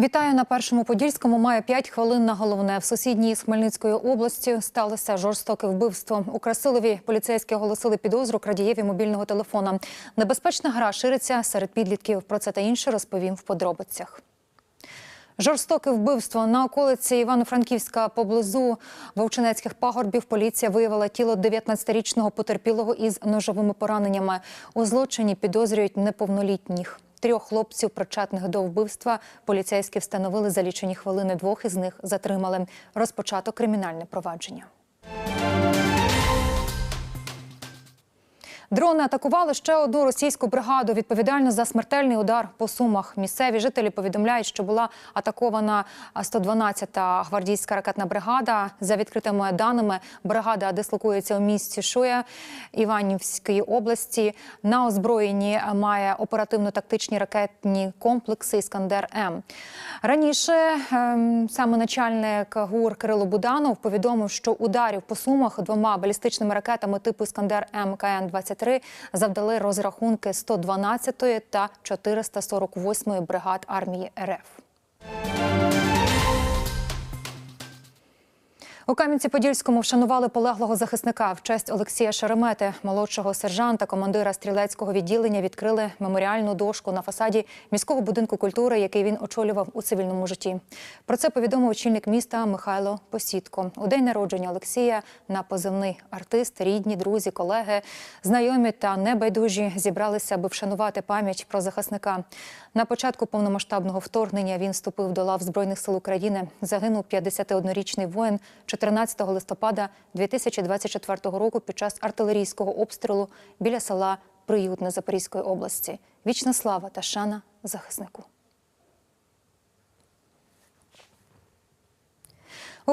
Вітаю на першому подільському. Має 5 хвилин на головне. В сусідній з Хмельницької області сталося жорстоке вбивство. У Красилові поліцейські оголосили підозру крадієві мобільного телефона. Небезпечна гра шириться серед підлітків. Про це та інше розповім в подробицях. Жорстоке вбивство на околиці Івано-Франківська поблизу Вовчинецьких пагорбів. Поліція виявила тіло 19-річного потерпілого із ножовими пораненнями. У злочині підозрюють неповнолітніх. Трьох хлопців, причетних до вбивства, поліцейські встановили за лічені хвилини. Двох із них затримали. Розпочато кримінальне провадження. Дрони атакували ще одну російську бригаду. Відповідально за смертельний удар по сумах. Місцеві жителі повідомляють, що була атакована 112-та гвардійська ракетна бригада. За відкритими даними, бригада дислокується у місті Шуя Іванівської області. На озброєнні має оперативно-тактичні ракетні комплекси Іскандер М. Раніше ем, саме начальник ГУР Кирило Буданов повідомив, що ударів по сумах двома балістичними ракетами типу Іскандер МКН 23 73 завдали розрахунки 112 та 448 бригад армії РФ. У Кам'янці-Подільському вшанували полеглого захисника в честь Олексія Шеремети, молодшого сержанта, командира стрілецького відділення. Відкрили меморіальну дошку на фасаді міського будинку культури, який він очолював у цивільному житті. Про це повідомив очільник міста Михайло Посідко. У день народження Олексія на позивний артист, рідні, друзі, колеги, знайомі та небайдужі зібралися, аби вшанувати пам'ять про захисника. На початку повномасштабного вторгнення він вступив до лав Збройних сил України. Загинув 51-річний воїн 14 листопада 2024 року під час артилерійського обстрілу біля села Приютне Запорізької області. Вічна слава та шана захиснику.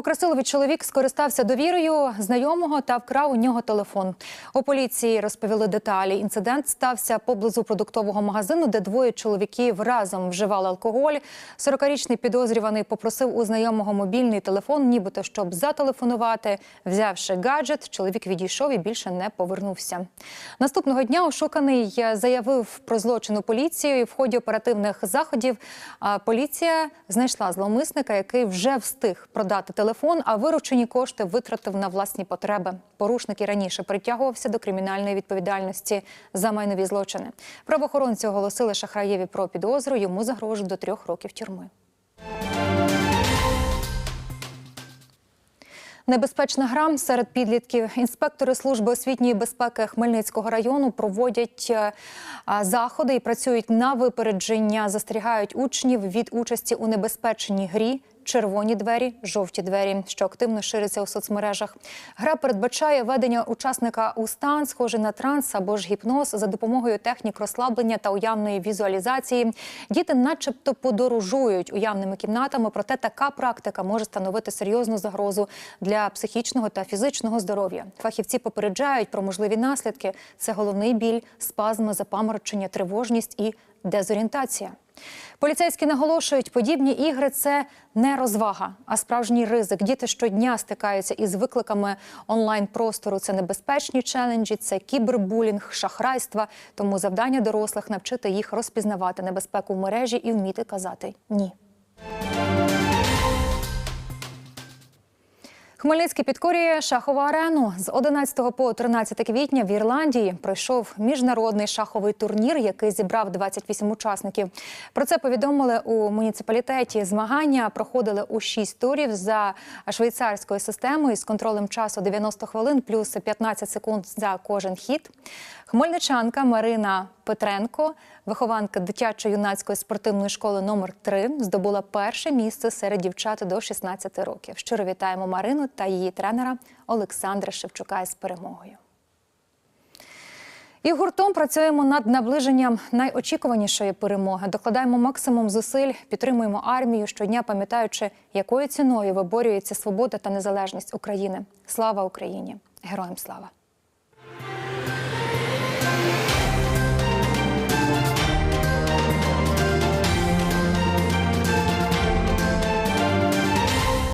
Красилові чоловік скористався довірою знайомого та вкрав у нього телефон. У поліції розповіли деталі. Інцидент стався поблизу продуктового магазину, де двоє чоловіків разом вживали алкоголь. 40-річний підозрюваний попросив у знайомого мобільний телефон, нібито щоб зателефонувати. Взявши гаджет, чоловік відійшов і більше не повернувся. Наступного дня ошуканий заявив про злочин у поліцію. В ході оперативних заходів поліція знайшла зловмисника, який вже встиг продати телефон телефон, а виручені кошти витратив на власні потреби. Порушник і раніше притягувався до кримінальної відповідальності за майнові злочини. Правоохоронці оголосили Шахраєві про підозру. Йому загрожує до трьох років тюрми. Небезпечна гра серед підлітків. Інспектори служби освітньої безпеки Хмельницького району проводять е, заходи і працюють на випередження, застерігають учнів від участі у небезпечній грі. Червоні двері, жовті двері, що активно шириться у соцмережах. Гра передбачає ведення учасника у стан, схожий на транс або ж гіпноз, за допомогою технік розслаблення та уявної візуалізації. Діти, начебто, подорожують уявними кімнатами, проте така практика може становити серйозну загрозу для психічного та фізичного здоров'я. Фахівці попереджають про можливі наслідки: це головний біль, спазми, запаморочення, тривожність і дезорієнтація. Поліцейські наголошують, подібні ігри це не розвага, а справжній ризик. Діти щодня стикаються із викликами онлайн-простору. Це небезпечні челенджі, це кібербулінг, шахрайства. Тому завдання дорослих навчити їх розпізнавати небезпеку в мережі і вміти казати ні. Хмельницький підкорює шахову арену. З 11 по 13 квітня в Ірландії пройшов міжнародний шаховий турнір, який зібрав 28 учасників. Про це повідомили у муніципалітеті. Змагання проходили у 6 турів за швейцарською системою з контролем часу 90 хвилин плюс 15 секунд за кожен хід. Хмельничанка Марина Петренко, вихованка дитячо-юнацької спортивної школи номер 3 здобула перше місце серед дівчат до 16 років. Щиро вітаємо Марину та її тренера Олександра Шевчука із перемогою. І гуртом працюємо над наближенням найочікуванішої перемоги. Докладаємо максимум зусиль, підтримуємо армію щодня, пам'ятаючи, якою ціною виборюється свобода та незалежність України. Слава Україні! Героям слава!